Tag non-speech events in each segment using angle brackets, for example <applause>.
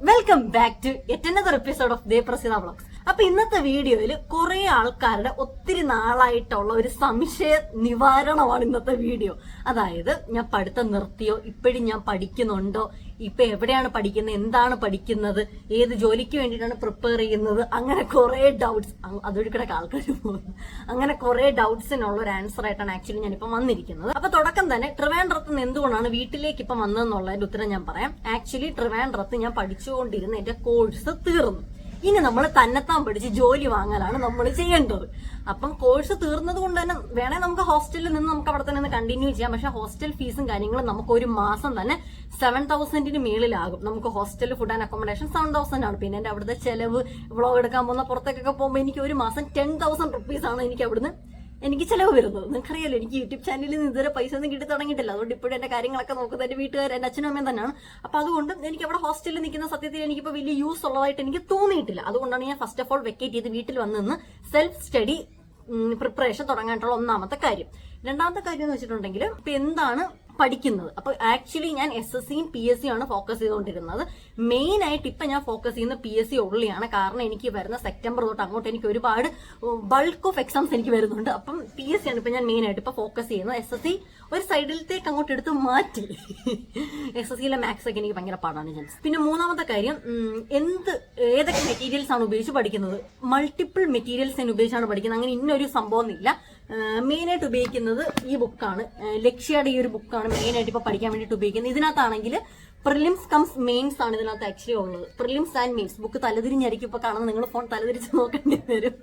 Welcome back to yet another episode of Deprasina Vlogs. അപ്പൊ ഇന്നത്തെ വീഡിയോയിൽ കുറെ ആൾക്കാരുടെ ഒത്തിരി നാളായിട്ടുള്ള ഒരു സംശയ നിവാരണമാണ് ഇന്നത്തെ വീഡിയോ അതായത് ഞാൻ പഠിത്തം നിർത്തിയോ ഇപ്പോഴും ഞാൻ പഠിക്കുന്നുണ്ടോ ഇപ്പൊ എവിടെയാണ് പഠിക്കുന്നത് എന്താണ് പഠിക്കുന്നത് ഏത് ജോലിക്ക് വേണ്ടിയിട്ടാണ് പ്രിപ്പയർ ചെയ്യുന്നത് അങ്ങനെ കുറെ ഡൗട്ട്സ് അതൊരു കിടക്ക് ആൾക്കാർ പോകുന്നു അങ്ങനെ കുറെ ഡൗട്ട്സിനുള്ള ഒരു ആൻസർ ആയിട്ടാണ് ആക്ച്വലി ഞാൻ ഇപ്പൊ വന്നിരിക്കുന്നത് അപ്പൊ തുടക്കം തന്നെ ട്രിവാൻഡ്രത്ത് എന്തുകൊണ്ടാണ് വീട്ടിലേക്ക് ഇപ്പൊ വന്നതെന്നുള്ളതിന്റെ ഉത്തരം ഞാൻ പറയാം ആക്ച്വലി ട്രിവാൻഡ്രത്ത് ഞാൻ പഠിച്ചുകൊണ്ടിരുന്ന എന്റെ കോഴ്സ് തീർന്നു ഇനി നമ്മൾ തന്നെത്താൻ പഠിച്ച് ജോലി വാങ്ങാനാണ് നമ്മൾ ചെയ്യേണ്ടത് അപ്പം കോഴ്സ് തീർന്നത് കൊണ്ട് തന്നെ വേണേ നമുക്ക് ഹോസ്റ്റലിൽ നിന്ന് നമുക്ക് അവിടെ തന്നെ കണ്ടിന്യൂ ചെയ്യാം പക്ഷെ ഹോസ്റ്റൽ ഫീസും കാര്യങ്ങളും നമുക്ക് ഒരു മാസം തന്നെ സെവൻ തൗസൻഡിന് മേളിലാകും നമുക്ക് hostel food and accommodation seven thousand ആണ് പിന്നെ എന്റെ അവിടുത്തെ ചെലവ് വ്ളോഗ് എടുക്കാൻ പോകുന്ന പുറത്തേക്കൊക്കെ പോകുമ്പോൾ എനിക്ക് ഒരു മാസം ടെൻ തൗസൻഡ് റുപ്പീസ് ആണ് എനിക്ക് അവിടുന്ന് എനിക്ക് ചിലവ് വരുന്നത് നിങ്ങൾക്കറിയാലോ എനിക്ക് യൂട്യൂബ് ചാനലിൽ നിന്ന് ഇതുവരെ പൈസ ഒന്നും കിട്ടി തുടങ്ങിയിട്ടില്ല അതുകൊണ്ട് ഇപ്പോഴും എന്റെ കാര്യങ്ങളൊക്കെ നോക്കുന്നത് എന്റെ വീട്ടുകാർ എന്റെ അച്ഛനും അമ്മയും തന്നെയാണ് അപ്പോൾ അതുകൊണ്ട് എനിക്ക് അവിടെ ഹോസ്റ്റലിൽ നിൽക്കുന്ന സത്യത്തിൽ എനിക്കിപ്പോൾ വലിയ യൂസ് ഉള്ളതായിട്ട് എനിക്ക് തോന്നിയിട്ടില്ല അതുകൊണ്ടാണ് ഞാൻ ഫസ്റ്റ് ഓഫ് ഓൾ വെക്കേറ്റ് ചെയ്ത് വീട്ടിൽ വന്നിന്ന് സെൽഫ് സ്റ്റഡി പ്രിപ്പറേഷൻ തുടങ്ങാനുള്ള ഒന്നാമത്തെ കാര്യം രണ്ടാമത്തെ കാര്യം എന്ന് വെച്ചിട്ടുണ്ടെങ്കിൽ ഇപ്പൊ എന്താണ് പഠിക്കുന്നത് അപ്പോൾ ആക്ച്വലി ഞാൻ എസ് എസ് സിയും പി എസ് സിയും ആണ് ഫോക്കസ് ചെയ്തുകൊണ്ടിരുന്നത് മെയിൻ ആയിട്ട് ഇപ്പൊ ഞാൻ ഫോക്കസ് ചെയ്യുന്ന പി എസ് സി ഉള്ളിയാണ് കാരണം എനിക്ക് വരുന്ന സെപ്റ്റംബർ തൊട്ട് അങ്ങോട്ട് എനിക്ക് ഒരുപാട് ബൾക്ക് ഓഫ് എക്സാംസ് എനിക്ക് വരുന്നുണ്ട് അപ്പം പി എസ് സി ആണ് ഇപ്പൊ ഞാൻ മെയിൻ ആയിട്ട് ഇപ്പൊ ഫോക്കസ് ചെയ്യുന്നത് എസ് എസ് സി ഒരു സൈഡിലത്തേക്ക് അങ്ങോട്ട് എടുത്ത് മാറ്റി എസ് എസ് സിയിലെ മാത്സ് ഒക്കെ എനിക്ക് ഭയങ്കര പാടാണ് ചാൻസ് പിന്നെ മൂന്നാമത്തെ കാര്യം എന്ത് ഏതൊക്കെ മെറ്റീരിയൽസ് ആണ് ഉപയോഗിച്ച് പഠിക്കുന്നത് മൾട്ടിപ്പിൾ മെറ്റീരിയൽസ് ഞാൻ ഉപയോഗിച്ചാണ് പഠിക്കുന്നത് അങ്ങനെ ഇന്നൊരു സംഭവം ഇല്ല മെയിനായിട്ട് ഉപയോഗിക്കുന്നത് ഈ ബുക്കാണ് ലക്ഷ്യയുടെ ഈ ഒരു ബുക്കാണ് മെയിനായിട്ട് ഇപ്പോൾ പഠിക്കാൻ വേണ്ടിയിട്ട് ഉപയോഗിക്കുന്നത് ഇതിനകത്താണെങ്കിൽ പ്രിലിംസ് കംസ് മെയിൻസ് ആണ് ഇതിനകത്ത് ആക്ച്വലി ഉള്ളത് പ്രിലിംസ് ആൻഡ് മെയിൻസ് ബുക്ക് തലതിരിഞ്ഞായിരിക്കും ഇപ്പൊ കാണുന്നത് നിങ്ങൾ ഫോൺ തലതിരിച്ച് നോക്കേണ്ടി വരും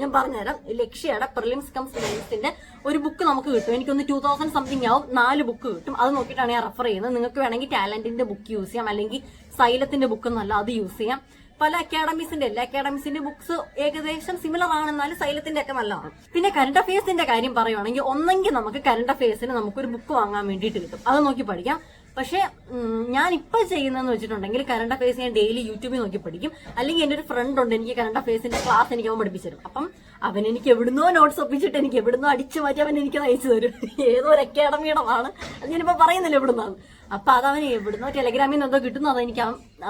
ഞാൻ പറഞ്ഞുതരാം ലക്ഷ്യയുടെ പ്രിലിംസ് കംസ് മെയിൻസിന്റെ ഒരു ബുക്ക് നമുക്ക് കിട്ടും എനിക്കൊന്ന് ടൂ തൗസൻഡ് സംതിങ് ആവും നാല് ബുക്ക് കിട്ടും അത് നോക്കിയിട്ടാണ് ഞാൻ റെഫർ ചെയ്യുന്നത് നിങ്ങൾക്ക് വേണമെങ്കിൽ ടാലന്റിന്റെ ബുക്ക് യൂസ് ചെയ്യാം അല്ലെങ്കിൽ സൈലത്തിന്റെ ബുക്ക് നല്ല അത് യൂസ് ചെയ്യാം പല അക്കാഡമീസിന്റെ എല്ലാ അക്കാഡമിക്സിന്റെ ബുക്സ് ഏകദേശം സിമിലർ ആണെന്നാലും സൈലത്തിന്റെ ഒക്കെ നല്ലതാണ് പിന്നെ കരണ്ട് അഫയേഴ്സിന്റെ കാര്യം പറയുവാണെങ്കിൽ ഒന്നെങ്കിൽ നമുക്ക് കരണ്ട് അഫയേഴ്സിന് നമുക്കൊരു ബുക്ക് വാങ്ങാൻ വേണ്ടിയിട്ട് കിട്ടും അത് നോക്കി പഠിക്കാം പക്ഷേ ഞാൻ ഇപ്പോൾ ചെയ്യുന്നതെന്ന് വെച്ചിട്ടുണ്ടെങ്കിൽ കറണ്ട് അഫയേഴ്സ് ഞാൻ ഡെയിലി യൂട്യൂബിൽ നോക്കി പഠിക്കും അല്ലെങ്കിൽ എന്റെ ഒരു ഫ്രണ്ട് ഉണ്ട് എനിക്ക് കറണ്ട് അഫയേഴ്സിന്റെ ക്ലാസ് എനിക്ക് അവൻ പഠിപ്പിച്ചു തരും അപ്പം അവൻ എനിക്ക് എവിടുന്നോ നോട്ട്സ് ഒപ്പിച്ചിട്ട് എനിക്ക് എവിടുന്നോ അടിച്ചു മാറ്റി അവൻ എനിക്ക് അയച്ചു തരും ഏതോ ഒരു അക്കാഡമിയുടെ ആണ് അത് ഞാനിപ്പോ പറയുന്നില്ല എവിടുന്നാണ് അപ്പൊ അതവൻ എവിടുന്നോ ടെലഗ്രാമിൽ നിന്നോ കിട്ടുന്നു അത് എനിക്ക്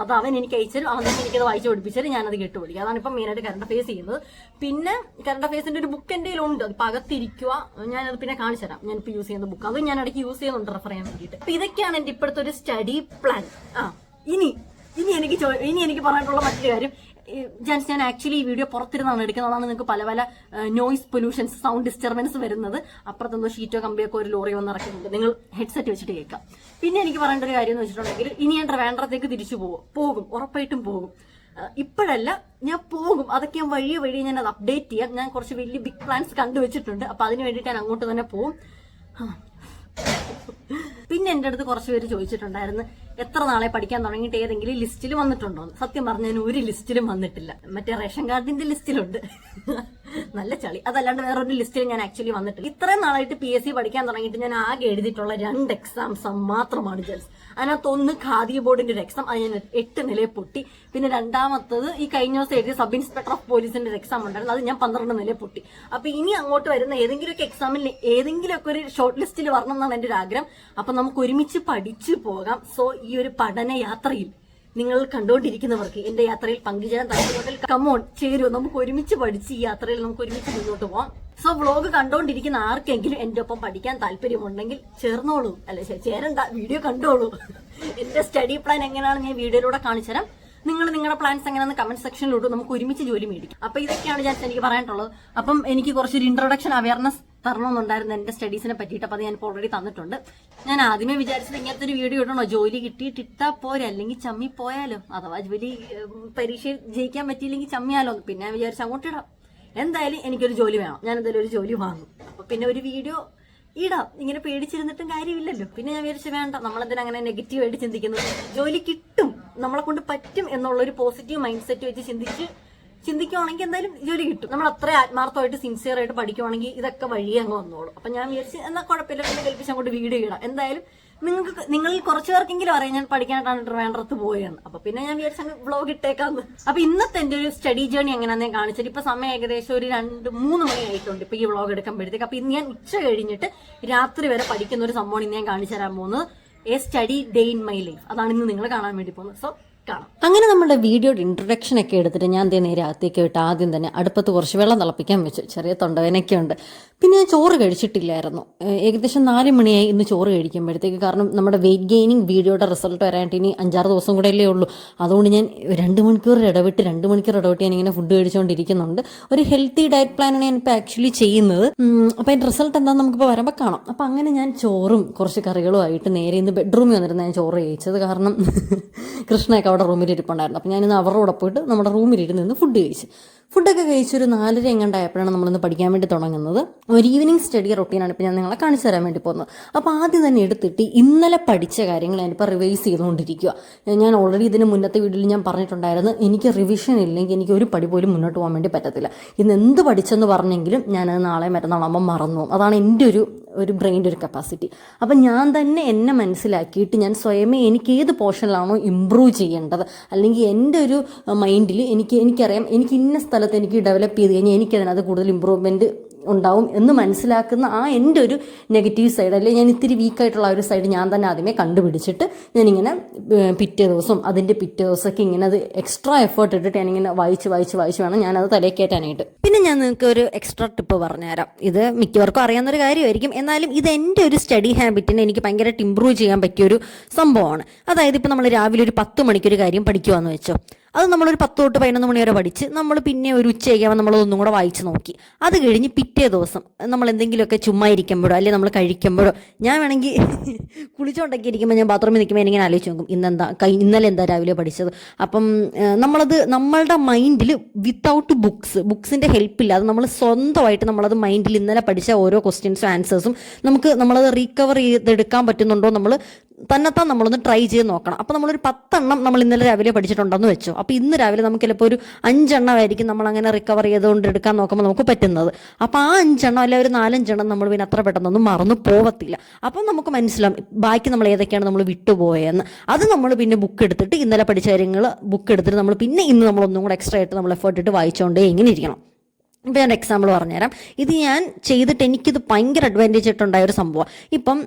അത് അവൻ എനിക്ക് അയച്ചു അവൻ തന്നെ എനിക്കത് വായിച്ചു പഠിപ്പിച്ചത് ഞാനത് കേട്ട് പഠിക്കും അതാണ് ഇപ്പം മെയിനായിട്ട് കറണ്ട് അഫയേഴ്സ് ചെയ്യുന്നത് പിന്നെ കറണ്ട് അഫയേഴ്സിന്റെ ഒരു ബുക്ക് എന്റെ ഉണ്ട് അത് പകത്തിരിക്കുക ഞാനത് പിന്നെ കാണിച്ചു തരാം ഞാൻ ഇപ്പൊ യൂസ് ചെയ്യുന്ന ബുക്ക് അത് ഞാൻ ഇടയ്ക്ക് യൂസ് ചെയ്യുന്നുണ്ട് റെഫർ ചെയ്യാൻ വേണ്ടിയിട്ട് ഇതൊക്കെയാണ് എൻ്റെ ഇപ്പോഴത്തെ ഒരു സ്റ്റഡി പ്ലാൻ ആ ഇനി ഇനി എനിക്ക് ഇനി എനിക്ക് പറഞ്ഞിട്ടുള്ള മറ്റൊരു കാര്യം ജാൻസ് ഞാൻ ആക്ച്വലി ഈ വീഡിയോ പുറത്തിരുന്നാണ് എടുക്കുന്നതാണ് നിങ്ങൾക്ക് പല പല നോയിസ് പൊല്യൂഷൻസ് സൗണ്ട് ഡിസ്റ്റർബൻസ് വരുന്നത് അപ്പുറത്തെന്തോ ഷീറ്റോ കമ്പിയൊക്കെ ഒരു ലോറി വന്ന് ഇറക്കുന്നുണ്ട് നിങ്ങൾ ഹെഡ്സെറ്റ് വെച്ചിട്ട് കേൾക്കാം പിന്നെ എനിക്ക് പറയേണ്ട ഒരു കാര്യം എന്ന് വെച്ചിട്ടുണ്ടെങ്കിൽ ഇനി ഞാൻ ട്രിവാൻഡ്രത്തേക്ക് തിരിച്ചു പോകും പോകും ഉറപ്പായിട്ടും പോകും ഇപ്പോഴല്ല ഞാൻ പോകും അതൊക്കെ ഞാൻ വഴി വഴി ഞാൻ അത് അപ്ഡേറ്റ് ചെയ്യാം ഞാൻ കുറച്ച് വലിയ ബിഗ് പ്ലാൻസ് കണ്ടുവച്ചിട്ടുണ്ട് അപ്പൊ അതിന് വേണ്ടിയിട്ട് ഞാൻ അങ്ങോട്ട് തന്നെ പോകും പിന്നെ എൻ്റെ അടുത്ത് കുറച്ച് പേര് ചോദിച്ചിട്ടുണ്ടായിരുന്നു എത്ര നാളെ പഠിക്കാൻ തുടങ്ങിയിട്ട് ഏതെങ്കിലും ലിസ്റ്റിൽ വന്നിട്ടുണ്ടോ സത്യം പറഞ്ഞതിന് ഒരു ലിസ്റ്റിലും വന്നിട്ടില്ല മറ്റേ റേഷൻ കാർഡിന്റെ ലിസ്റ്റിലുണ്ട് നല്ല ചളി അതല്ലാണ്ട് വേറൊരു ലിസ്റ്റിൽ ഞാൻ ആക്ച്വലി വന്നിട്ട് ഇത്രയും നാളായിട്ട് പി എസ് സി പഠിക്കാൻ തുടങ്ങിയിട്ട് ഞാൻ ആകെ എഴുതിയിട്ടുള്ള രണ്ട് എക്സാംസ് മാത്രമാണ് ജൽസ് അതിനകത്ത് ഒന്ന് ഖാദി ബോർഡിന്റെ ഒരു എക്സാം അത് ഞാൻ എട്ട് നിലയെ പൊട്ടി പിന്നെ രണ്ടാമത്തത് ഈ കഴിഞ്ഞ ദിവസം എഴുതിയ സബ് ഇൻസ്പെക്ടർ ഓഫ് പോലീസിന്റെ ഒരു എക്സാം ഉണ്ടായിരുന്നു അത് ഞാൻ പന്ത്രണ്ട് നിലയെ പൊട്ടി അപ്പൊ ഇനി അങ്ങോട്ട് വരുന്ന ഏതെങ്കിലുമൊക്കെ എക്സാമിൽ ഏതെങ്കിലുമൊക്കെ ഒരു ഷോർട്ട് ലിസ്റ്റിൽ വരണം എന്നാണ് എന്റെ ഒരു ആഗ്രഹം അപ്പൊ നമുക്ക് ഒരുമിച്ച് പഠിച്ചു പോകാം സോ ഈ ഒരു പഠന യാത്രയിൽ നിങ്ങൾ കണ്ടുകൊണ്ടിരിക്കുന്നവർക്ക് എന്റെ യാത്രയിൽ പങ്കുചേരാൻ താല്പര്യമുണ്ടെങ്കിൽ കമോൺ ചേരൂ നമുക്ക് ഒരുമിച്ച് പഠിച്ച് ഈ യാത്രയിൽ നമുക്ക് ഒരുമിച്ച് മുന്നോട്ട് പോവാം സോ വ്ളോഗ് കണ്ടുകൊണ്ടിരിക്കുന്ന ആർക്കെങ്കിലും എന്റെ ഒപ്പം പഠിക്കാൻ താല്പര്യമുണ്ടെങ്കിൽ ചേർന്നോളൂ അല്ലെ ചേരണ്ട വീഡിയോ കണ്ടോളൂ എന്റെ സ്റ്റഡി പ്ലാൻ എങ്ങനെയാണെന്ന് ഞാൻ വീഡിയോയിലൂടെ തരാം നിങ്ങൾ നിങ്ങളുടെ പ്ലാൻസ് എങ്ങനെയാണെന്ന് കമന്റ് സെക്ഷനിലോട്ട് നമുക്ക് ഒരുമിച്ച് ജോലി മേടിക്കും അപ്പൊ ഇതൊക്കെയാണ് ഞാൻ എനിക്ക് പറയാനുള്ളത് അപ്പം എനിക്ക് കുറച്ചൊരു ഇൻട്രൊഡക്ഷൻ അവയർനെസ് തരണമെന്നുണ്ടായിരുന്നു എൻ്റെ സ്റ്റഡീസിനെ പറ്റിയിട്ട് അപ്പോൾ അത് ഞാൻ ഓൾറെഡി തന്നിട്ടുണ്ട് ഞാൻ ആദ്യമേ വിചാരിച്ചത് ഇങ്ങനത്തെ ഒരു വീഡിയോ ഇടണോ ജോലി ഇട്ടാ പോരെ അല്ലെങ്കിൽ ചമ്മി പോയാലോ അഥവാ ജോലി പരീക്ഷ ജയിക്കാൻ പറ്റിയില്ലെങ്കിൽ ചമ്മിയാലോ പിന്നെ ഞാൻ വിചാരിച്ചു അങ്ങോട്ട് ഇടാം എന്തായാലും എനിക്കൊരു ജോലി വേണം ഞാൻ എന്തായാലും ഒരു ജോലി വാങ്ങും അപ്പോൾ പിന്നെ ഒരു വീഡിയോ ഇടാം ഇങ്ങനെ പേടിച്ചിരുന്നിട്ടും കാര്യമില്ലല്ലോ പിന്നെ ഞാൻ വിചാരിച്ചു വേണ്ട നമ്മളതിന് അങ്ങനെ നെഗറ്റീവായിട്ട് ചിന്തിക്കുന്നത് ജോലി കിട്ടും നമ്മളെ കൊണ്ട് പറ്റും എന്നുള്ള ഒരു പോസിറ്റീവ് മൈൻഡ് സെറ്റ് വെച്ച് ചിന്തിച്ച് ചിന്തിക്കുവാണെങ്കിൽ എന്തായാലും ജോലി കിട്ടും നമ്മൾ അത്ര ആത്മാർത്ഥമായിട്ട് സിൻസിയർ ആയിട്ട് പഠിക്കുവാണെങ്കിൽ ഇതൊക്കെ വഴി അങ്ങ് വന്നോളൂ അപ്പൊ ഞാൻ വിചാരിച്ചു എന്നാൽ കുഴപ്പമില്ല എന്നെ കൽപ്പിച്ച് അങ്ങോട്ട് വീഡിയോ ഇടാം എന്തായാലും നിങ്ങൾക്ക് നിങ്ങളിൽ കുറച്ചു പേർക്കെങ്കിലും അറിയാം ഞാൻ പഠിക്കാനായിട്ടാണ് ട്രിവാൻഡ്രത്ത് പോയെന്ന് അപ്പൊ പിന്നെ ഞാൻ വിചാരിച്ച വ്ളോഗ് ഇട്ടേക്കാന്ന് അപ്പൊ ഇന്നത്തെ എന്റെ ഒരു സ്റ്റഡി ജേണി എങ്ങനെയാണെന്ന് ഞാൻ കാണിച്ചത് ഇപ്പൊ സമയം ഏകദേശം ഒരു രണ്ട് മൂന്ന് മണി ആയിട്ടുണ്ട് ഇപ്പൊ ഈ വ്ളോഗ് എടുക്കുമ്പോഴത്തേക്ക് അപ്പൊ ഇന്ന് ഞാൻ ഉച്ച കഴിഞ്ഞിട്ട് രാത്രി വരെ പഠിക്കുന്ന ഒരു സംഭവം ഇന്ന് ഞാൻ കാണിച്ചു തരാൻ പോകുന്നത് a study day in my life അതാണ് ഇന്ന് നിങ്ങൾ കാണാൻ വേണ്ടി പോകുന്നത് സോ കാണാം അങ്ങനെ നമ്മുടെ വീഡിയോയുടെ ഇൻട്രൊഡക്ഷൻ ഒക്കെ എടുത്തിട്ട് ഞാൻ ദേ നേരെ അകത്തേക്ക് വിട്ട് ആദ്യം തന്നെ അടുപ്പത്ത് കുറച്ച് വെള്ളം തിളപ്പിക്കാൻ വെച്ചു ചെറിയ തൊണ്ടവേനൊക്കെ ഉണ്ട് പിന്നെ ഞാൻ ചോറ് കഴിച്ചിട്ടില്ലായിരുന്നു ഏകദേശം നാല് മണിയായി ഇന്ന് ചോറ് കഴിക്കുമ്പോഴത്തേക്ക് കാരണം നമ്മുടെ വെയിറ്റ് ഗെയിനിങ് വീഡിയോയുടെ റിസൾട്ട് വരാനായിട്ട് ഇനി അഞ്ചാറ് ദിവസം കൂടെ അല്ലേ ഉള്ളൂ അതുകൊണ്ട് ഞാൻ രണ്ട് മണിക്കൂർ ഇടവിട്ട് രണ്ട് മണിക്കൂർ ഇടവിട്ട് ഞാൻ ഇങ്ങനെ ഫുഡ് കഴിച്ചുകൊണ്ടിരിക്കുന്നുണ്ട് ഒരു ഹെൽത്തി ഡയറ്റ് പ്ലാനാണ് ഞാൻ ഇപ്പോൾ ആക്ച്വലി ചെയ്യുന്നത് അപ്പോൾ അതിൻ്റെ റിസൾട്ട് എന്താണെന്ന് നമുക്കിപ്പോൾ വരുമ്പോൾ കാണാം അപ്പോൾ അങ്ങനെ ഞാൻ ചോറും കുറച്ച് കറികളുമായിട്ട് നേരെ ഇന്ന് ബെഡ്റൂമിൽ വന്നിരുന്ന ഞാൻ ചോറ് കഴിച്ചത് കാരണം കൃഷ്ണയൊക്കെ അവിടെ റൂമിൽ ഇരിപ്പുണ്ടായിരുന്നു അപ്പോൾ ഞാനിന്ന് അവരുടെ കൂടെ പോയിട്ട് നമ്മുടെ റൂമിലിരുന്ന് നിന്ന് ഫുഡ് കഴിച്ച് ഫുഡൊക്കെ കഴിച്ചൊരു നാലര എങ്ങണ്ടായപ്പോഴാണ് നമ്മളിന്ന് പഠിക്കാൻ വേണ്ടി തുടങ്ങുന്നത് ഒരു ഈവനിങ് സ്റ്റഡി റൊട്ടീനാണ് ഇപ്പോൾ ഞാൻ നിങ്ങളെ കാണിച്ചു തരാൻ വേണ്ടി പോകുന്നത് അപ്പോൾ ആദ്യം തന്നെ എടുത്തിട്ട് ഇന്നലെ പഠിച്ച കാര്യങ്ങൾ ഞാനിപ്പോൾ റിവൈസ് ചെയ്തുകൊണ്ടിരിക്കുക ഞാൻ ഓൾറെഡി ഇതിന് മുന്നത്തെ വീഡിയോയിൽ ഞാൻ പറഞ്ഞിട്ടുണ്ടായിരുന്നു എനിക്ക് റിവിഷൻ ഇല്ലെങ്കിൽ എനിക്ക് ഒരു പടി പോലും മുന്നോട്ട് പോകാൻ വേണ്ടി പറ്റത്തില്ല ഇന്ന് എന്ത് പഠിച്ചെന്ന് പറഞ്ഞെങ്കിലും ഞാനത് നാളെ മറ്റന്നാളാകുമ്പോൾ മറന്നു അതാണ് എൻ്റെ ഒരു ഒരു ബ്രെയിൻ്റെ ഒരു കപ്പാസിറ്റി അപ്പം ഞാൻ തന്നെ എന്നെ മനസ്സിലാക്കിയിട്ട് ഞാൻ സ്വയമേ എനിക്ക് ഏത് പോർഷനിലാണോ ഇമ്പ്രൂവ് ചെയ്യേണ്ടത് അല്ലെങ്കിൽ എൻ്റെ ഒരു മൈൻഡിൽ എനിക്ക് എനിക്കറിയാം എനിക്ക് ഇന്ന സ്ഥലത്ത് എനിക്ക് ഡെവലപ്പ് ചെയ്ത് കഴിഞ്ഞാൽ എനിക്കതിനകത്ത് കൂടുതൽ ഇമ്പ്രൂവ്മെൻറ്റ് ഉണ്ടാവും എന്ന് മനസ്സിലാക്കുന്ന ആ എൻ്റെ ഒരു നെഗറ്റീവ് സൈഡ് അല്ലെങ്കിൽ ഞാൻ ഇത്തിരി വീക്കായിട്ടുള്ള ഒരു സൈഡ് ഞാൻ തന്നെ ആദ്യമേ കണ്ടുപിടിച്ചിട്ട് ഞാനിങ്ങനെ പിറ്റേ ദിവസം അതിൻ്റെ പിറ്റേ ദിവസമൊക്കെ ഇങ്ങനെ അത് എക്സ്ട്രാ എഫേർട്ട് ഇട്ടിട്ട് ഞാനിങ്ങനെ വായിച്ച് വായിച്ച് വായിച്ച് വേണം ഞാനത് തലയിൽ കയറ്റാനായിട്ട് ഞാൻ നിങ്ങൾക്ക് ഒരു എക്സ്ട്രാ ടിപ്പ് പറഞ്ഞുതരാം ഇത് മിക്കവർക്കും അറിയാവുന്നൊരു കാര്യമായിരിക്കും എന്നാലും ഇത് എൻ്റെ ഒരു സ്റ്റഡി ഹാബിറ്റിനെ എനിക്ക് ഭയങ്കരമായിട്ട് ഇമ്പ്രൂവ് ചെയ്യാൻ പറ്റിയൊരു സംഭവമാണ് അതായത് ഇപ്പോൾ നമ്മൾ രാവിലെ ഒരു പത്ത് മണിക്കൊരു കാര്യം പഠിക്കുവാന്ന് വെച്ചോ അത് നമ്മളൊരു പത്ത് തൊട്ട് പതിനൊന്ന് മണി വരെ പഠിച്ച് നമ്മൾ പിന്നെ ഒരു ഉച്ചയ്ക്കാവുമ്പോൾ നമ്മളതൊന്നും കൂടെ വായിച്ച് നോക്കി അത് കഴിഞ്ഞ് പിറ്റേ ദിവസം നമ്മൾ എന്തെങ്കിലുമൊക്കെ ചുമ്മാ ഇരിക്കുമ്പോഴോ അല്ലെങ്കിൽ നമ്മൾ കഴിക്കുമ്പോഴോ ഞാൻ വേണമെങ്കിൽ <laughs> കുളിച്ചുകൊണ്ടൊക്കെ ഇരിക്കുമ്പോൾ ഞാൻ ബാത്റൂമിൽ നിൽക്കുമ്പോൾ ഇങ്ങനെ ആലോചിച്ച് നോക്കും ഇന്നെന്താ ഇന്നലെ എന്താ രാവിലെ പഠിച്ചത് അപ്പം നമ്മളത് നമ്മളുടെ മൈൻഡിൽ വിത്തൗട്ട് ബുക്സ് ബുക്സിൻ്റെ ഇല്ല അത് നമ്മൾ സ്വന്തമായിട്ട് നമ്മളത് മൈൻഡിൽ ഇന്നലെ പഠിച്ച ഓരോ ക്വസ്റ്റ്യൻസും ആൻസേഴ്സും നമുക്ക് നമ്മളത് റീകവർ ചെയ്തെടുക്കാൻ പറ്റുന്നുണ്ടോ നമ്മൾ തന്നെത്താൻ നമ്മളൊന്ന് ട്രൈ ചെയ്ത് നോക്കണം അപ്പോൾ നമ്മളൊരു പത്തെണ്ണം നമ്മൾ ഇന്നലെ രാവിലെ പഠിച്ചിട്ടുണ്ടെന്ന് വെച്ചു അപ്പോൾ ഇന്ന് രാവിലെ നമുക്ക് ചിലപ്പോൾ ഒരു അഞ്ചെണ്ണമായിരിക്കും നമ്മൾ അങ്ങനെ റിക്കവർ ചെയ്തുകൊണ്ട് എടുക്കാൻ നോക്കുമ്പോൾ നമുക്ക് പറ്റുന്നത് അപ്പോൾ ആ അഞ്ചെണ്ണം അല്ലെങ്കിൽ ഒരു നാലഞ്ചെണ്ണം നമ്മൾ പിന്നെ അത്ര പെട്ടെന്നൊന്നും മറന്നു പോകത്തില്ല അപ്പം നമുക്ക് മനസ്സിലാവും ബാക്കി നമ്മൾ ഏതൊക്കെയാണ് നമ്മൾ വിട്ടുപോയെന്ന് അത് നമ്മൾ പിന്നെ ബുക്ക് എടുത്തിട്ട് ഇന്നലെ പഠിച്ച കാര്യങ്ങൾ ബുക്ക് എടുത്തിട്ട് നമ്മൾ പിന്നെ ഇന്ന് നമ്മളൊന്നും കൂടെ എക്സ്ട്രാ ആയിട്ട് നമ്മൾ എഫേർട്ട് ഇട്ട് വായിച്ചുകൊണ്ടേ ഇങ്ങനെ ഇരിക്കണം ഇപ്പോൾ ഞാൻ എക്സാമ്പിൾ പറഞ്ഞുതരാം ഇത് ഞാൻ ചെയ്തിട്ട് എനിക്കിത് ഭയങ്കര അഡ്വാൻറ്റേജ് ആയിട്ടുണ്ടായ ഒരു സംഭവം ഇപ്പം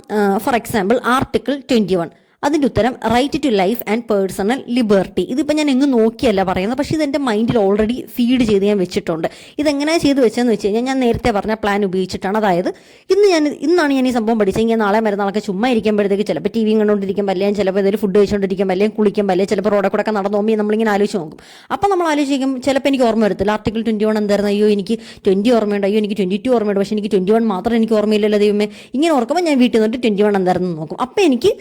for example article twenty one അതിൻ്റെ ഉത്തരം right to life and personal liberty ഇതിപ്പോൾ ഞാൻ എങ്ങ് നോക്കിയല്ല പറയുന്നത് പക്ഷേ ഇതെൻ്റെ മൈൻഡിൽ ഓൾറെഡി ഫീഡ് ചെയ്ത് ഞാൻ വെച്ചിട്ടുണ്ട് ഇതെങ്ങനെ ചെയ്ത് വെച്ചതെന്ന് വെച്ച് കഴിഞ്ഞാൽ ഞാൻ നേരത്തെ പറഞ്ഞ പ്ലാൻ ഉപയോഗിച്ചിട്ടാണ് അതായത് ഇന്ന് ഞാൻ ഇന്നാണ് ഞാൻ ഈ സംഭവം പഠിച്ചെങ്കിൽ നാളെ മരുന്നാളൊക്കെ ചുമ്മാ ഇരിക്കുമ്പോഴത്തേക്ക് ചിലപ്പോൾ ടി വി കണ്ടുകൊണ്ടിരിക്കുമ്പോൾ അല്ലെങ്കിൽ ചിലപ്പോൾ ഏതെങ്കിലും ഫുഡ് കഴിച്ചുകൊണ്ടിരിക്കുമ്പോൾ അല്ലെങ്കിൽ കുളിക്കാൻ അല്ലെങ്കിൽ ചിലപ്പോൾ റോഡ് കൂടെ ഒക്കെ നടന്നോമ്പി നമ്മളിങ്ങനെ ആലോചിച്ച് നോക്കും അപ്പോൾ നമ്മൾ ആലോചിക്കും ചിലപ്പോൾ എനിക്ക് ഓർമ്മ വരത്തില്ല ആർട്ടിക്കിൾ ട്വൻറ്റി വൺ എന്തായിരുന്നു അയ്യോ എനിക്ക് ട്വൻറ്റി ഓർമ്മയുണ്ട് അയ്യോ എനിക്ക് ട്വൻറ്റി ടു ഓർമ്മയുണ്ട് പക്ഷേ എനിക്ക് ട്വൻറ്റി വൺ മാത്രം എനിക്ക് ഓർമ്മയില്ലല്ലോ ദൈവമേ ഇങ്ങനെ ഓർക്കുമ്പോൾ ഞാൻ വീട്ടിൽ നിന്നിട്ട് ട്വൻറ്റി വൺ എന്തായിരുന്നു നോക്കും അപ്പോൾ എനിക്ക്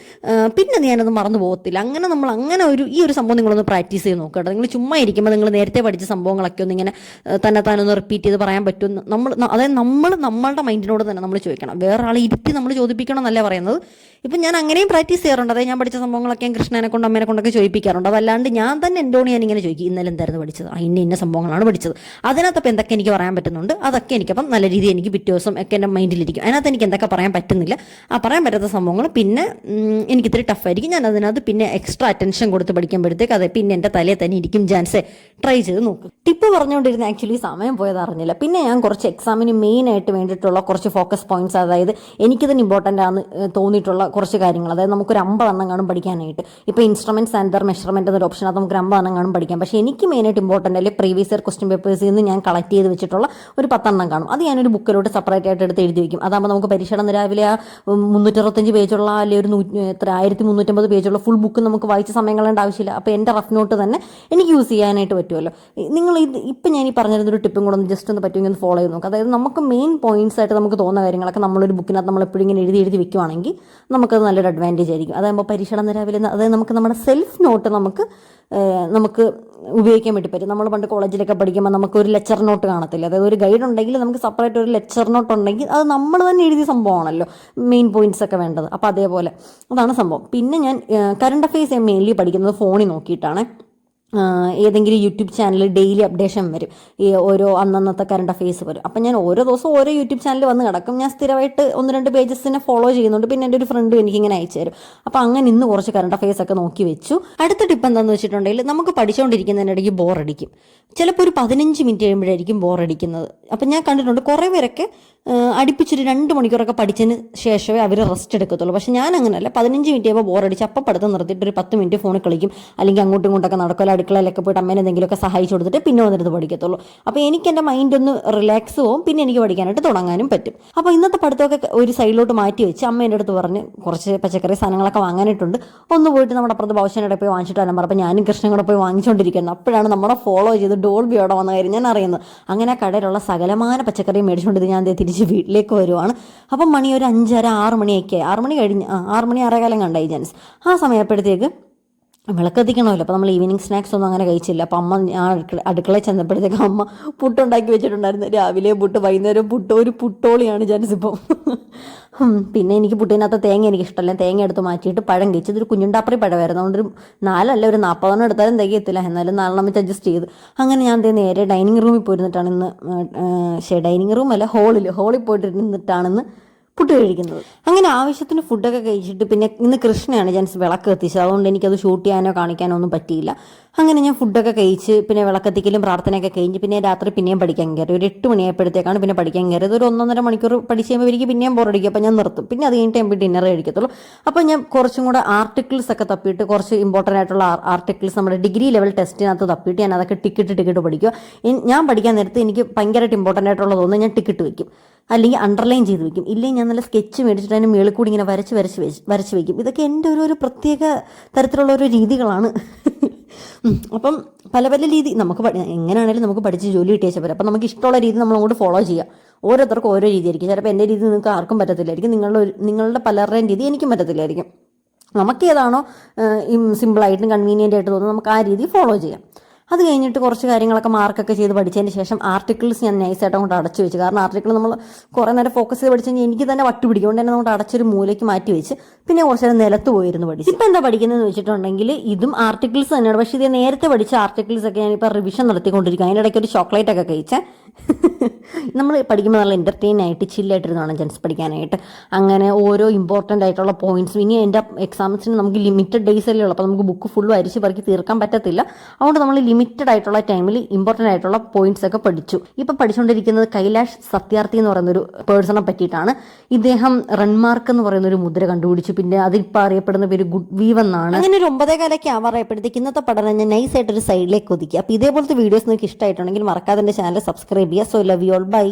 പിന്നെ പിന്നെ ഞാനത് മറന്നു പോകത്തില്ല അങ്ങനെ നമ്മൾ അങ്ങനെ ഒരു ഈ ഒരു സംഭവം നിങ്ങളൊന്ന് പ്രാക്ടീസ് ചെയ്ത് നോക്കുക നിങ്ങൾ ചുമ്മാ ഇരിക്കുമ്പോൾ നിങ്ങൾ നേരത്തെ പഠിച്ച സംഭവങ്ങളൊക്കെ ഒന്ന് ഇങ്ങനെ തന്നെ തന്നെ റിപ്പീറ്റ് ചെയ്ത് പറയാൻ പറ്റും നമ്മൾ അതായത് നമ്മൾ നമ്മളുടെ മൈൻഡിനോട് തന്നെ നമ്മൾ ചോദിക്കണം വേറെ ആളെ ഇരുത്തി നമ്മൾ ചോദിപ്പിക്കണം എന്നല്ല പറയുന്നത് ഇപ്പം ഞാൻ അങ്ങനെയും പ്രാക്ടീസ് ചെയ്യാറുണ്ട് അതായത് ഞാൻ പഠിച്ച സംഭവങ്ങളൊക്കെ കൃഷ്ണനെ കൊണ്ട് അമ്മേനെ കൊണ്ടൊക്കെ ചോദിപ്പിക്കാറുണ്ട് അതല്ലാണ്ട് ഞാൻ തന്നെ എന്നോട് ഞാൻ ഇങ്ങനെ ചോദിക്കും ഇന്നലെ എന്തായിരുന്നു പഠിച്ചത് ഇന്ന ഇന്ന സംഭവങ്ങളാണ് പഠിച്ചത് അതിനകത്തപ്പം എന്തൊക്കെ എനിക്ക് പറയാൻ പറ്റുന്നുണ്ട് അതൊക്കെ എനിക്കപ്പം നല്ല രീതിയിൽ എനിക്ക് പിറ്റേ ദിവസം ഒക്കെ എൻ്റെ മൈൻഡിലിരിക്കും അതിനകത്ത് എനിക്ക് എന്തൊക്കെ പറയാൻ പറ്റുന്നില്ല ആ പറയാൻ പറ്റാത്ത സംഭവങ്ങൾ പിന്നെ എനിക്കിത്തിരി ടഫ് ടഫായിരിക്കും ഞാൻ അതിനകത്ത് പിന്നെ എക്സ്ട്രാ അറ്റൻഷൻ കൊടുത്ത് പഠിക്കുമ്പോഴത്തേക്ക് അത് പിന്നെ എൻ്റെ തലയിൽ തന്നെ ഇരിക്കും ചാൻസ് ട്രൈ ചെയ്ത് നോക്കും ടിപ്പ് പറഞ്ഞുകൊണ്ടിരുന്ന ആക്ച്വലി സമയം പോയത് അറിഞ്ഞില്ല പിന്നെ ഞാൻ കുറച്ച് എക്സാമിന് മെയിൻ ആയിട്ട് വേണ്ടിയിട്ടുള്ള കുറച്ച് ഫോക്കസ് പോയിന്റ്സ് അതായത് എനിക്കിതിന് ഇമ്പോർട്ടൻ്റ് ആണെന്ന് തോന്നിയിട്ടുള്ള കുറച്ച് കാര്യങ്ങൾ അതായത് നമുക്കൊരു അമ്പതെണ്ണം കാണും പഠിക്കാനായിട്ട് ഇപ്പോൾ ഇൻസ്ട്രുമെന്റ്സ് ആൻഡ് ദർ മെഷർമെൻറ്റ് എന്നൊരു ഓപ്ഷൻ അത് നമുക്ക് അമ്പതെണ്ണം കാണും പഠിക്കാം പക്ഷേ എനിക്ക് ആയിട്ട് ഇമ്പോർട്ടൻ്റ് അല്ലെങ്കിൽ പ്രീവിയസ് ഇയർ ക്വസ്റ്റ്യൻ പേപ്പേഴ്സിൽ നിന്ന് ഞാൻ കളക്ട് ചെയ്ത് വെച്ചിട്ടുള്ള ഒരു പത്തെണ്ണം കാണും അത് ഞാനൊരു ബുക്കിലോട്ട് സെപ്പറേറ്റ് ആയിട്ട് എടുത്ത് എഴുതി വയ്ക്കും അതാകുമ്പോൾ നമുക്ക് പരീക്ഷയുടെ രാവിലെ ആ മുന്നൂറ്ററുപത്തഞ്ച് പേജുള്ള അല്ലെങ്കിൽ ഒരു നൂറ്റി എത്ര ആയിരത്തി നൂറ്റി മുന്നൂറ്റമ്പത് പേജുള്ള ഫുൾ ബുക്ക് നമുക്ക് വായിച്ച് സമയങ്ങളുണ്ട് ആവശ്യമില്ല അപ്പോൾ എൻ്റെ റഫ് നോട്ട് തന്നെ എനിക്ക് യൂസ് ചെയ്യാനായിട്ട് പറ്റുമല്ലോ നിങ്ങൾ ഇത് ഇപ്പം ഞാൻ ഈ പറഞ്ഞിരുന്നൊരു ടിപ്പും കൂടെ ഒന്ന് ജസ്റ്റ് ഒന്ന് പറ്റുമെങ്കിൽ ഒന്ന് ഫോളോ ചെയ്ത് നോക്കുക അതായത് നമുക്ക് മെയിൻ പോയിന്റ്സ് ആയിട്ട് നമുക്ക് തോന്നുന്ന കാര്യങ്ങളൊക്കെ നമ്മളൊരു ബുക്കിനകത്ത് നമ്മൾ എപ്പോഴും ഇങ്ങനെ എഴുതി എഴുതി വെക്കുവാണെങ്കിൽ നമുക്കത് നല്ലൊരു അഡ്വാൻറ്റേജ് ആയിരിക്കും അതാകുമ്പോൾ പരീക്ഷണം നിലവിൽ അതായത് നമുക്ക് നമ്മുടെ സെൽഫ് നോട്ട് നമുക്ക് നമുക്ക് ഉപയോഗിക്കാൻ വേണ്ടി പറ്റും നമ്മൾ പണ്ട് കോളേജിലൊക്കെ പഠിക്കുമ്പോൾ നമുക്ക് ഒരു ലെക്ചർ നോട്ട് കാണത്തില്ല അതായത് ഒരു ഗൈഡ് ഉണ്ടെങ്കിൽ നമുക്ക് സെപ്പറേറ്റ് ഒരു ലെക്ചർ നോട്ട് ഉണ്ടെങ്കിൽ അത് നമ്മൾ തന്നെ എഴുതിയ സംഭവമാണല്ലോ മെയിൻ പോയിന്റ്സ് ഒക്കെ വേണ്ടത് അപ്പോൾ അതേപോലെ അതാണ് സംഭവം പിന്നെ ഞാൻ കറണ്ട് അഫയേഴ്സ് മെയിൻലി പഠിക്കുന്നത് ഫോണിൽ നോക്കിയിട്ടാണ് ഏതെങ്കിലും യൂട്യൂബ് ചാനൽ ഡെയിലി അപ്ഡേഷൻ വരും ഈ ഓരോ അന്നന്നത്തെ കറണ്ട് അഫെയർസ് വരും അപ്പം ഞാൻ ഓരോ ദിവസവും ഓരോ യൂട്യൂബ് ചാനൽ വന്ന് കിടക്കും ഞാൻ സ്ഥിരമായിട്ട് ഒന്ന് രണ്ട് പേജസിനെ ഫോളോ ചെയ്യുന്നുണ്ട് പിന്നെ എൻ്റെ ഒരു ഫ്രണ്ട് എനിക്കിങ്ങനെ അയച്ചു തരും അപ്പം അങ്ങനെ ഇന്ന് കുറച്ച് കറണ്ട് അഫെയർസ് ഒക്കെ നോക്കി വെച്ചു അടുത്ത ടിപ്പ് എന്താണെന്ന് വെച്ചിട്ടുണ്ടെങ്കിൽ നമുക്ക് പഠിച്ചുകൊണ്ടിരിക്കുന്നതിനിടയ്ക്ക് ബോറടിക്കും ചിലപ്പോൾ ഒരു പതിനഞ്ച് മിനിറ്റ് കഴിയുമ്പോഴായിരിക്കും ബോറടിക്കുന്നത് അപ്പം ഞാൻ കണ്ടിട്ടുണ്ട് കുറേ പേരൊക്കെ അടുപ്പിച്ചൊരു രണ്ട് മണിക്കൂറൊക്കെ പഠിച്ചതിന് ശേഷമേ അവർ റെസ്റ്റ് എടുക്കത്തുള്ളൂ പക്ഷെ ഞാൻ അങ്ങനെയല്ല പതിനഞ്ച് മിനിറ്റ് ആകുമ്പോൾ ബോറടിച്ച് അപ്പം പഠിത്തം നിർത്തിയിട്ട് ഒരു പത്ത് മിനിറ്റ് ഫോണിൽ കളിക്കും അല്ലെങ്കിൽ അങ്ങോട്ടും ഇങ്ങോട്ടൊക്കെ നടക്കുമല്ലോ അടുക്കളയിലൊക്കെ പോയിട്ട് അമ്മേനെ എന്തെങ്കിലുമൊക്കെ സഹായിച്ചു കൊടുത്തിട്ട് പിന്നെ വന്നിരുന്ന് പഠിക്കത്തുള്ളൂ അപ്പോൾ എനിക്ക് എൻ്റെ മൈൻഡ് ഒന്ന് റിലാക്സ് പോവും പിന്നെ എനിക്ക് പഠിക്കാനായിട്ട് തുടങ്ങാനും പറ്റും അപ്പോൾ ഇന്നത്തെ പഠിത്തമൊക്കെ ഒരു സൈഡിലോട്ട് മാറ്റി വെച്ച് അമ്മ എൻ്റെ അടുത്ത് പറഞ്ഞ് കുറച്ച് പച്ചക്കറി സാധനങ്ങളൊക്കെ വാങ്ങാനായിട്ടുണ്ട് ഒന്ന് പോയിട്ട് നമ്മുടെ അപ്പുറത്ത് ഭവിഷ്യനോടെ പോയി വാങ്ങിച്ചിട്ട് വരാൻ പറഞ്ഞപ്പോൾ ഞാനും കൃഷ്ണൻ കൂടെ പോയി വാങ്ങിച്ചുകൊണ്ടിരിക്കുന്നത് അപ്പോഴാണ് നമ്മളെ ഫോളോ ചെയ്ത് ബി അവിടെ വന്ന കാര്യം ഞാൻ അറിയുന്നത് അങ്ങനെ കടയിലുള്ള സകലമായ പച്ചക്കറി മേടിച്ചുകൊണ്ട് ഞാൻ തിരിച്ച് തിരിച്ച് വീട്ടിലേക്ക് വരുവാണ് അപ്പം മണി ഒരു അഞ്ചര ആറ് മണിയൊക്കെ ആറ് മണി കഴിഞ്ഞ് ആറ് മണി ആറേകാലം കണ്ടായി ജെൻസ് ആ സമയപ്പോഴത്തേക്ക് വിളക്കത്തിക്കണമല്ലോ അപ്പോൾ നമ്മൾ ഈവനിങ് സ്നാക്സ് ഒന്നും അങ്ങനെ കഴിച്ചില്ല അപ്പം അമ്മ ഞാൻ അടുക്കളയിൽ ചെന്നപ്പോഴത്തേക്ക് അമ്മ പുട്ടുണ്ടാക്കി വെച്ചിട്ടുണ്ടായിരുന്നു രാവിലെ പുട്ട് വൈകുന്നേരം പുട്ട് ഒരു പുട്ടോളിയാണ് ജാനിസിപ്പം പിന്നെ എനിക്ക് പുട്ടിനകത്ത് തേങ്ങ എനിക്ക് ഇഷ്ടമല്ല തേങ്ങ എടുത്ത് മാറ്റിയിട്ട് പഴം കഴിച്ചു ഇതൊരു കുഞ്ഞുണ്ടാപ്പറി പഴമായിരുന്നു അതുകൊണ്ട് നാലല്ല ഒരു നാൽപ്പതെണ്ണം എടുത്താലും തികയത്തില്ല എന്നാലും നാലെണ്ണം വെച്ച് അഡ്ജസ്റ്റ് ചെയ്ത് അങ്ങനെ ഞാൻ ദേ നേരെ ഡൈനിങ് റൂമിൽ പോയിരുന്നിട്ടാണ് ഇന്ന് ഡൈനിങ് റൂം അല്ല ഹോളിൽ ഹോളിൽ പോയിട്ടിരുന്നിട്ടാണെന്ന് ഫുഡ് കഴിക്കുന്നത് അങ്ങനെ ആവശ്യത്തിന് ഫുഡൊക്കെ കഴിച്ചിട്ട് പിന്നെ ഇന്ന് കൃഷ്ണയാണ് ഞാൻ വിളക്ക് എത്തിച്ചത് അതുകൊണ്ട് എനിക്കത് ഷൂട്ട് ചെയ്യാനോ കാണിക്കാനോ ഒന്നും പറ്റിയില്ല അങ്ങനെ ഞാൻ ഫുഡൊക്കെ കഴിച്ച് പിന്നെ വിളക്കെത്തിക്കലും പ്രാർത്ഥനയൊക്കെ കഴിഞ്ഞ് പിന്നെ രാത്രി പിന്നെയും പഠിക്കാൻ കയറി ഒരു എട്ട് മണിയായപ്പോഴത്തേക്കാണ് പിന്നെ പഠിക്കാൻ കയറിയത് ഒരു ഒന്നൊന്നര മണിക്കൂർ പഠിച്ച് കഴിയുമ്പോൾ എനിക്ക് പിന്നെയും ബോറടിക്കും അപ്പോൾ ഞാൻ നിർത്തും പിന്നെ അത് കഴിഞ്ഞിട്ട് എമ്പോൾ ഡിന്നർ കഴിക്കത്തുള്ളൂ അപ്പോൾ ഞാൻ കുറച്ചും കൂടെ ആർട്ടിക്കിൾസ് ഒക്കെ തപ്പിയിട്ട് കുറച്ച് ഇമ്പോർട്ടൻ്റ് ആയിട്ടുള്ള ആർട്ടിക്കിൾസ് നമ്മുടെ ഡിഗ്രി ലെവൽ ടെസ്റ്റിനകത്ത് തപ്പിയിട്ട് ഞാൻ അതൊക്കെ ടിക്കറ്റ് ടിക്കറ്റ് പഠിക്കുക ഞാൻ പഠിക്കാൻ നേരത്ത് എനിക്ക് ഭയങ്കരമായിട്ട് ഇമ്പോർട്ടൻ്റ് ആയിട്ടുള്ള തോന്നുന്നു ഞാൻ ടിക്കറ്റ് വയ്ക്കും അല്ലെങ്കിൽ അണ്ടർലൈൻ ചെയ്ത് വെക്കും ഇല്ലെങ്കിൽ ഞാൻ നല്ല സ്കെച്ച് മേടിച്ചിട്ട് അതിന് മേളിൽ കൂടി ഇങ്ങനെ വരച്ച് വരച്ച് വരച്ച് വയ്ക്കും ഇതൊക്കെ എൻ്റെ ഒരു ഒരു പ്രത്യേക തരത്തിലുള്ള ഒരു രീതികളാണ് അപ്പം പല പല രീതി നമുക്ക് എങ്ങനെയാണെങ്കിലും നമുക്ക് പഠിച്ച് ജോലി കിട്ടിയാൽ പോരാ അപ്പം നമുക്ക് ഇഷ്ടമുള്ള രീതി നമ്മൾ അങ്ങോട്ട് ഫോളോ ചെയ്യുക ഓരോരുത്തർക്കും ഓരോ രീതിയായിരിക്കും ചിലപ്പോൾ എൻ്റെ രീതി നിങ്ങൾക്ക് ആർക്കും പറ്റത്തില്ലായിരിക്കും നിങ്ങളുടെ നിങ്ങളുടെ പലരുടെയും രീതി എനിക്കും പറ്റത്തില്ലായിരിക്കും നമുക്ക് ഏതാണോ സിമ്പിളായിട്ടും കൺവീനിയൻ്റ് ആയിട്ട് തോന്നുന്നത് നമുക്ക് ആ രീതി ഫോളോ ചെയ്യാം അത് കഴിഞ്ഞിട്ട് കുറച്ച് കാര്യങ്ങളൊക്കെ മാർക്കൊക്കെ ചെയ്ത് പഠിച്ചതിന് ശേഷം ആർട്ടിക്കിൾസ് ഞാൻ നൈസായിട്ട് അങ്ങോട്ട് അടച്ചു വെച്ചു കാരണം ആർട്ടിക്കിൾ നമ്മൾ കുറേ നേരം ഫോക്കസ് ചെയ്ത് കഴിഞ്ഞാൽ എനിക്ക് തന്നെ വട്ടു പിടിക്കും കൊണ്ട് തന്നെ അങ്ങോട്ട് അടച്ചൊരു മൂലയ്ക്ക് മാറ്റി വെച്ച് പിന്നെ കുറച്ച് നേരം നിലത്ത് പോയിരുന്നു പഠിച്ചു ഇപ്പം എന്താ എന്ന് വെച്ചിട്ടുണ്ടെങ്കിൽ ഇതും ആർട്ടിക്കിൾസ് തന്നെയാണ് പക്ഷേ ഇത് നേരത്തെ പഠിച്ച ആർട്ടിക്കിൾസ് ഒക്കെ ഞാനിപ്പോൾ റിവിഷൻ നടത്തിക്കൊണ്ടിരിക്കുക അതിനിടയ്ക്ക് ഒരു ചോക്ലേറ്റ് ഒക്കെ കഴിച്ച <laughs> നമ്മൾ പഠിക്കുമ്പോൾ നല്ല എൻ്റർടൈൻ ആയിട്ട് ചില്ലായിട്ടിരുന്നാണ് ജെൻസ് പഠിക്കാനായിട്ട് അങ്ങനെ ഓരോ ഇമ്പോർട്ടൻ്റ് ആയിട്ടുള്ള പോയിന്റ്സും ഇനി എൻ്റെ എക്സാംസിന് നമുക്ക് ലിമിറ്റഡ് ഡേയ്സ് അല്ലേ ഉള്ളൂ അപ്പോൾ നമുക്ക് ബുക്ക് ഫുൾ അരിച്ച് പറക്കി തീർക്കാൻ പറ്റത്തില്ല അതുകൊണ്ട് നമ്മൾ ലിമിറ്റഡ് ആയിട്ടുള്ള ടൈമിൽ ഇമ്പോർട്ടൻ്റ് ആയിട്ടുള്ള പോയിന്റ്സ് ഒക്കെ പഠിച്ചു ഇപ്പോൾ പഠിച്ചുകൊണ്ടിരിക്കുന്നത് കൈലാഷ് സത്യാർത്ഥി എന്ന് പറയുന്ന ഒരു പേഴ്സണെ പറ്റിയിട്ടാണ് ഇദ്ദേഹം റൺമാർക്ക് എന്ന് പറയുന്ന ഒരു മുദ്ര കണ്ടുപിടിച്ചു പിന്നെ അതിപ്പോൾ അറിയപ്പെടുന്ന പേര് ഗുഡ് വീവ് എന്നാണ് അങ്ങനെ ഒരു ഒമ്പതേ കാലൊക്കെ ആവാറായപ്പോഴത്തേക്ക് ഇന്നത്തെ പഠനം ഞാൻ നൈസ് ഒരു സൈഡിലേക്ക് ഒതുക്കി അപ്പോൾ ഇതേപോലത്തെ വീഡിയോസ് നിങ്ങൾക്ക് ഇഷ്ടമായിട്ടുണ്ടെങ്കിൽ മറക്കാതെ എൻ്റെ ചാനൽ സബ്സ്ക്രൈബ് ചെയ്യുക so love you all bye